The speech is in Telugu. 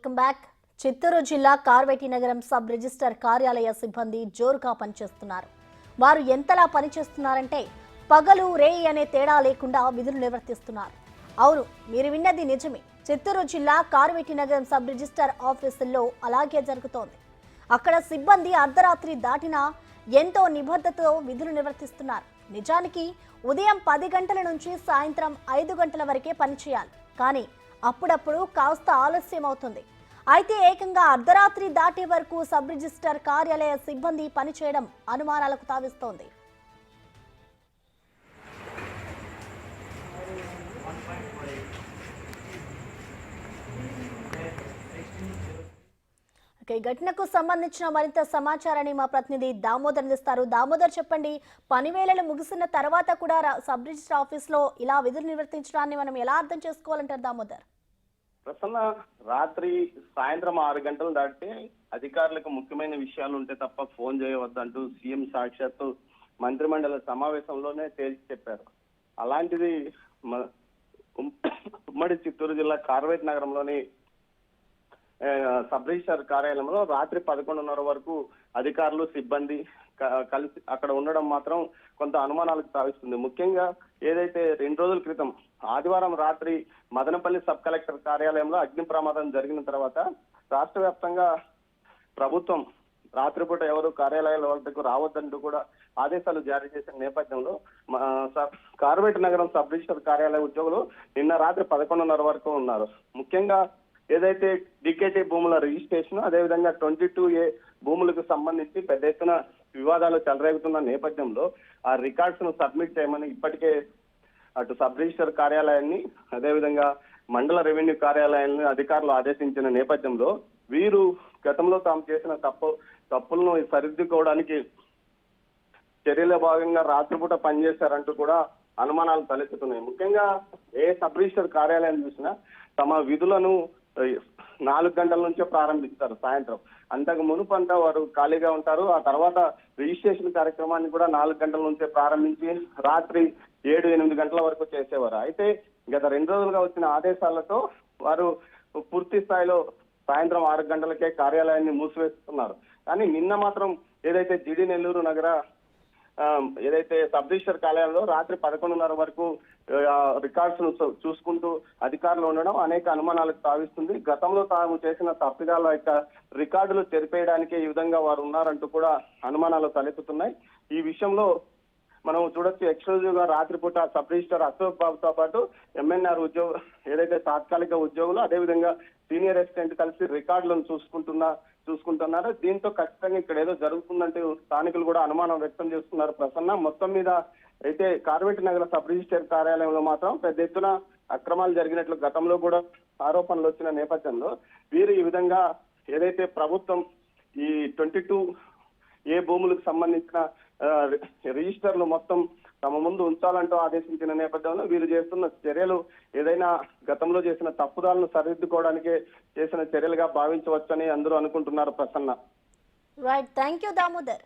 Welcome back. చిత్తూరు జిల్లా కార్వేటి నగరం సబ్ రిజిస్టర్ కార్యాలయ సిబ్బంది జోరుగా పనిచేస్తున్నారు. వారు ఎంతలా పనిచేస్తున్నారంటే పగలు రే అనే తేడా లేకుండా విధులు నిర్వర్తిస్తున్నారు. అవును మీరు విన్నది నిజమే. చిత్తూరు జిల్లా కార్వేటి నగరం సబ్ రిజిస్టర్ ఆఫీసుల్లో అలాగే జరుగుతోంది. అక్కడ సిబ్బంది అర్ధరాత్రి దాటినా ఎంతో నిబద్ధతతో విధులు నిర్వర్తిస్తున్నారు. నిజానికి ఉదయం పది గంటల నుంచి సాయంత్రం ఐదు గంటల వరకే పనిచేయాలి. కానీ అప్పుడప్పుడు కాస్త ఆలస్యం అవుతుంది. అయితే ఏకంగా అర్ధరాత్రి దాటే వరకు సబ్ రిజిస్టర్ కార్యాలయ సిబ్బంది పనిచేయడం అనుమానాలకు తావిస్తోంది. ఓకే ఈ ఘటనకు సంబంధించిన మరింత సమాచారాన్ని మా ప్రతినిధి దామోదర్ అందిస్తారు. దామోదర్ చెప్పండి పనివేళలు ముగిసిన తర్వాత కూడా సబ్ రిజిస్టర్ ఆఫీస్లో ఇలా విధులు నిర్వర్తించడాన్ని మనం ఎలా అర్థం చేసుకోవాలంటారు దామోదర్? ప్రసన్న రాత్రి సాయంత్రం ఆరు గంటలు దాటితే అధికారులకు ముఖ్యమైన విషయాలు ఉంటే తప్ప ఫోన్ చేయవద్దంటూ సీఎం సాక్షాత్తు మంత్రిమండలి సమావేశంలోనే తేల్చి చెప్పారు. అలాంటిది మ- ఉమ్- ఉమ్మడి చిత్తూరు జిల్లా కార్వేట్ నగరంలోని సబ్ రిజిస్టర్ కార్యాలయంలో రాత్రి పదకొండున్నర వరకు అధికారులు సిబ్బంది కలిసి అక్కడ ఉండడం మాత్రం కొంత అనుమానాలకు తావిస్తుంది. ముఖ్యంగా ఏదైతే రెండు రోజుల క్రితం ఆదివారం రాత్రి మదనపల్లి సబ్ కలెక్టర్ కార్యాలయంలో అగ్ని ప్రమాదం జరిగిన తర్వాత రాష్ట్ర వ్యాప్తంగా ప్రభుత్వం రాత్రిపూట ఎవరు కార్యాలయాల వద్దకు రావద్దంటూ కూడా ఆదేశాలు జారీ చేసిన నేపథ్యంలో మా కార్వేట్ నగరం సబ్ రిజిస్టర్ కార్యాలయ ఉద్యోగులు నిన్న రాత్రి పదకొండున్నర వరకు ఉన్నారు. ముఖ్యంగా ఏదైతే డికేటీ భూముల రిజిస్ట్రేషన్ అదేవిధంగా ట్వంటీ టూ ఏ భూములకు సంబంధించి పెద్ద ఎత్తున వివాదాలు చెలరేగుతున్న నేపథ్యంలో ఆ రికార్డ్స్ను సబ్మిట్ చేయమని ఇప్పటికే అటు సబ్ రిజిస్టర్ కార్యాలయాన్ని అదేవిధంగా మండల రెవెన్యూ కార్యాలయాన్ని అధికారులు ఆదేశించిన నేపథ్యంలో వీరు గతంలో తాము చేసిన తప్పు తప్పులను సరిదిద్దుకోవడానికి చర్యల భాగంగా రాత్రిపూట పనిచేశారంటూ కూడా అనుమానాలు తలెత్తుతున్నాయి. ముఖ్యంగా ఏ సబ్ రిజిస్టర్ కార్యాలయం చూసినా తమ విధులను నాలుగు గంటల నుంచే ప్రారంభిస్తారు సాయంత్రం. అంతకు మునుపు అంతా వారు ఖాళీగా ఉంటారు. ఆ తర్వాత రిజిస్ట్రేషన్ కార్యక్రమాన్ని కూడా నాలుగు గంటల నుంచే ప్రారంభించి రాత్రి ఏడు ఎనిమిది గంటల వరకు చేసేవారు. అయితే గత రెండు రోజులుగా వచ్చిన ఆదేశాలతో వారు పూర్తి స్థాయిలో సాయంత్రం ఆరు గంటలకే కార్యాలయాన్ని మూసివేస్తున్నారు. కానీ నిన్న మాత్రం ఏదైతే జిడి నెల్లూరు నగర ఏదైతే సబ్ రిజిస్టర్ కార్యాలయంలో రాత్రి పదకొండున్నర వరకు రికార్డ్స్ను చూసుకుంటూ అధికారులు ఉండడం అనేక అనుమానాలకు తావిస్తుంది. గతంలో తాము చేసిన తప్పిదాల యొక్క రికార్డులు తెరిపేయడానికి ఈ విధంగా వారు ఉన్నారంటూ కూడా అనుమానాలు తలెత్తుతున్నాయి. ఈ విషయంలో మనం చూడొచ్చు ఎక్స్క్లూజివ్గా రాత్రిపూట సబ్ రిజిస్టర్ అశోక్ బాబుతో పాటు ఎంఎన్ఆర్ ఉద్యోగ ఏదైతే తాత్కాలిక ఉద్యోగులు అదేవిధంగా సీనియర్ అసిస్టెంట్ కలిసి రికార్డులను చూసుకుంటున్నా చూసుకుంటున్నారు. దీంతో ఖచ్చితంగా ఇక్కడ ఏదో జరుగుతుందంటే స్థానికులు కూడా అనుమానం వ్యక్తం చేస్తున్నారు. ప్రసన్న మొత్తం మీద అయితే కార్వేటి నగర సబ్ రిజిస్టర్ కార్యాలయంలో మాత్రం పెద్ద ఎత్తున అక్రమాలు జరిగినట్లు గతంలో కూడా ఆరోపణలు వచ్చిన నేపథ్యంలో వీరు ఈ విధంగా ఏదైతే ప్రభుత్వం ఈ ట్వంటీ టూ ఏ భూములకు సంబంధించిన రిజిస్టర్లు మొత్తం తమ ముందు ఉంచాలంటూ ఆదేశించిన నేపథ్యంలో వీరు చేస్తున్న చర్యలు ఏదైనా గతంలో చేసిన తప్పుదాలను సరిదిద్దుకోవడానికి చేసిన చర్యలుగా భావించవచ్చని అందరూ అనుకుంటున్నారు Prasanna. Right thank you Damodar